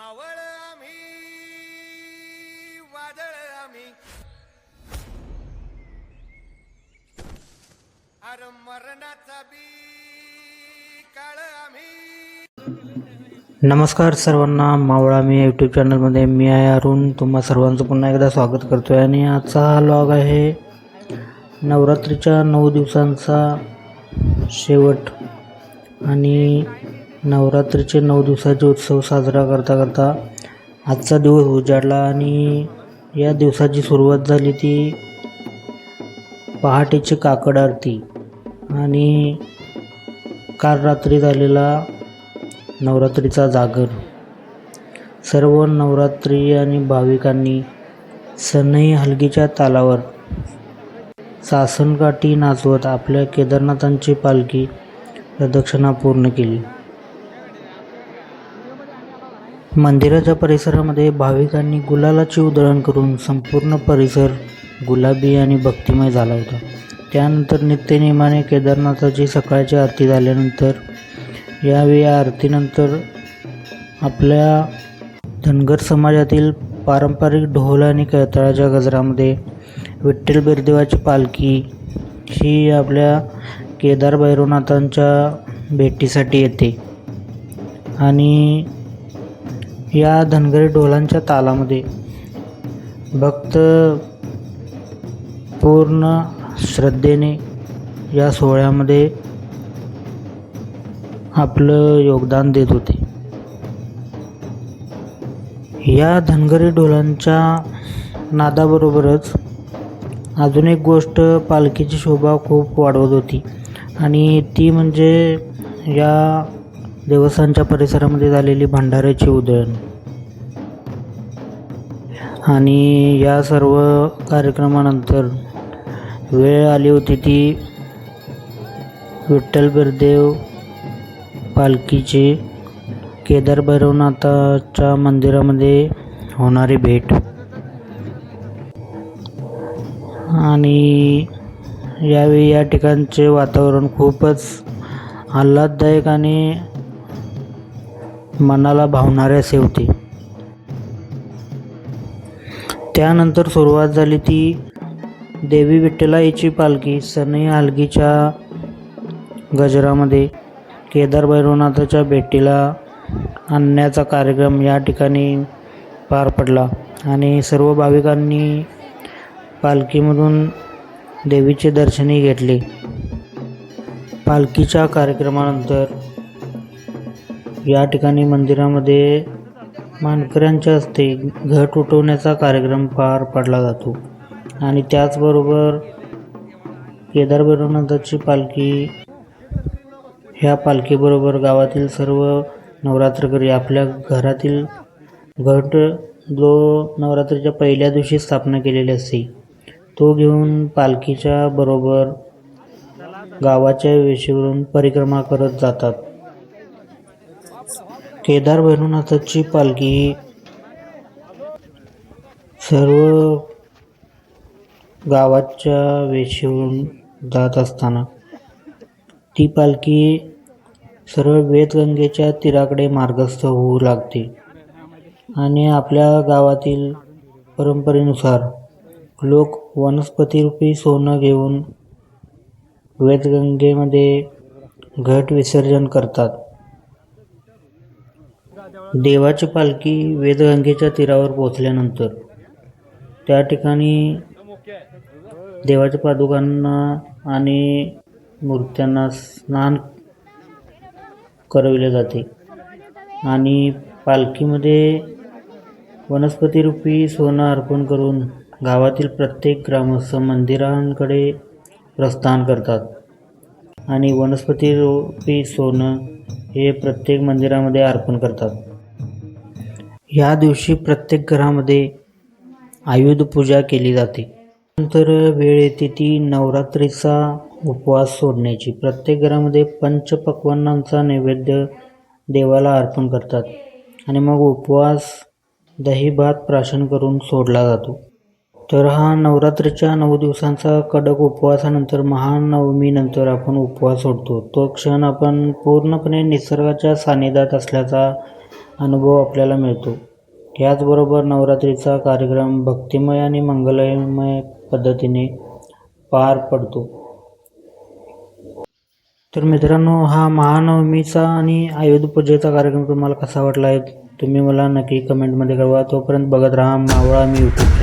मावळ आम्ही वादळ आम्ही. अर मरणाचा बी काळ आम्ही. नमस्कार सर्वांना मावळा मी यूट्यूब चॅनलमध्ये मी आहे अरुण. तुम्हा सर्वांचं पुन्हा एकदा स्वागत करतो आहे आणि आजचा हा लॉग आहे नवरात्रीच्या नऊ दिवसांचा शेवट. आणि नवरात्रीचे नऊ दिवसाचे उत्सव साजरा करता करता आजचा दिवस उजाडला आणि या दिवसाची सुरुवात झाली ती पहाटेची काकड आरती. आणि काल रात्री झालेला नवरात्रीचा जागर. सर्व नवरात्री आणि भाविकांनी सनई हलगीच्या तालावर सासनकाठी नाचवत आपल्या केदारनाथांची पालखी प्रदक्षिणा पूर्ण केली. मंदिराच्या परिसरामध्ये भाविकांनी गुलालाची उधळण करून संपूर्ण परिसर गुलाबी आणि भक्तिमय झाला होता. त्यानंतर नित्यनेमाने केदारनाथाची सकाळची आरती झाल्यानंतर यावेळी या आरतीनंतर आपल्या धनगर समाजातील पारंपरिक ढोल आणि कळताळाच्या गजरामध्ये विठ्ठल बिरदेवाची पालखी ही आपल्या केदार भैरवनाथांच्या भेटीसाठी येते. आणि या धनगरी ढोलांच्या तालामध्ये. भक्त पूर्ण श्रद्धेने या सोहळ्यामध्ये आपलं योगदान देत होते. या धनगरी ढोलांच्या नादाबरोबरच अजून एक गोष्ट पालखीची शोभा खूप वाढवत होती. आणि ती म्हणजे या देवस्थानच्या परिसरामध्ये झालेली भंडाऱ्याची उधळण आणि या सर्व कार्यक्रमानंतर वेळ आली होती ती विठ्ठल बिरदेव पालखीची केदार भैरवनाथाच्या मंदिरामध्ये होणारी भेट. आणि यावेळी या ठिकाणचे वातावरण खूपच आल्हाददायक आणि मनाला भावणारे असे होते त्यानंतर सुरुवात झाली ती देवी विठ्ठलाईची पालखी सनई हलगीच्या गजरामध्ये केदार भैरवनाथाच्या भेटीला आणण्याचा कार्यक्रम या ठिकाणी पार पडला आणि सर्व भाविकांनी पालखीमधून देवीचे दर्शनही घेतले. पालखीच्या कार्यक्रमानंतर या ठिकाणी मंदिरामध्ये मानकऱ्यांच्या हस्ते घट उठवण्याचा कार्यक्रम पार पडला जातो. आणि त्याचबरोबर केदार भैरवनाथाची पालखी ह्या पालखीबरोबर गावातील सर्व नवरात्रकरी आपल्या घरातील घट जो नवरात्रीच्या पहिल्या दिवशी स्थापना केलेली असते तो घेऊन पालखीच्या बरोबर गावाच्या वेशीवरून परिक्रमा करत जातात. केदार भैरवनाथाची पालखी ही सर्व गावाच्या वेशीवरून जात असताना ती पालखी सरळ वेदगंगेच्या तीराकडे मार्गस्थ होऊ लागते आणि आपल्या गावातील परंपरेनुसार लोक वनस्पतीरूपी सोनं घेऊन वेदगंगेमध्ये घट विसर्जन करतात. देवाची पालखी वेदगंगेच्या तीरावर पोचल्यानंतर त्या ठिकाणी देवाच्या पादुकांना आणि मूर्त्यांना स्नान करविले जाते. आणि पालखीमध्ये वनस्पतीरूपी सोनं अर्पण करून गावातील प्रत्येक ग्रामस्थ मंदिरांकडे प्रस्थान करतात. आणि वनस्पतीरूपी सोनं हे प्रत्येक मंदिरामध्ये अर्पण करतात. या दिवशी प्रत्येक घरामध्ये आयुध पूजा केली जाते. नंतर वेळ येते ती नवरात्रीचा उपवास सोडण्याची. प्रत्येक घरामध्ये पंचपक्वान्नांचा नैवेद्य देवाला अर्पण करतात आणि मग उपवास दही भात प्राशन करून सोडला जातो. तर हा नवरात्रीच्या नऊ दिवसांचा कडक उपवासानंतर महानवमीनंतर आपण उपवास सोडतो. तो क्षण आपण पूर्णपणे निसर्गाच्या सानिध्यात असल्याचा अनुभव आपल्याला मिळतो. याचबरोबर नवरात्रीचा कार्यक्रम भक्तिमय आणि मंगलमय पद्धतीने पार पडतो. तर मित्रांनो हा महानवमीचा आणि आयुधपूजेचा कार्यक्रम तुम्हाला कसा वाटला आहे तुम्ही मला नक्की कमेंटमध्ये कळवा. तोपर्यंत बघत राहा मावळा मी यूट्यूब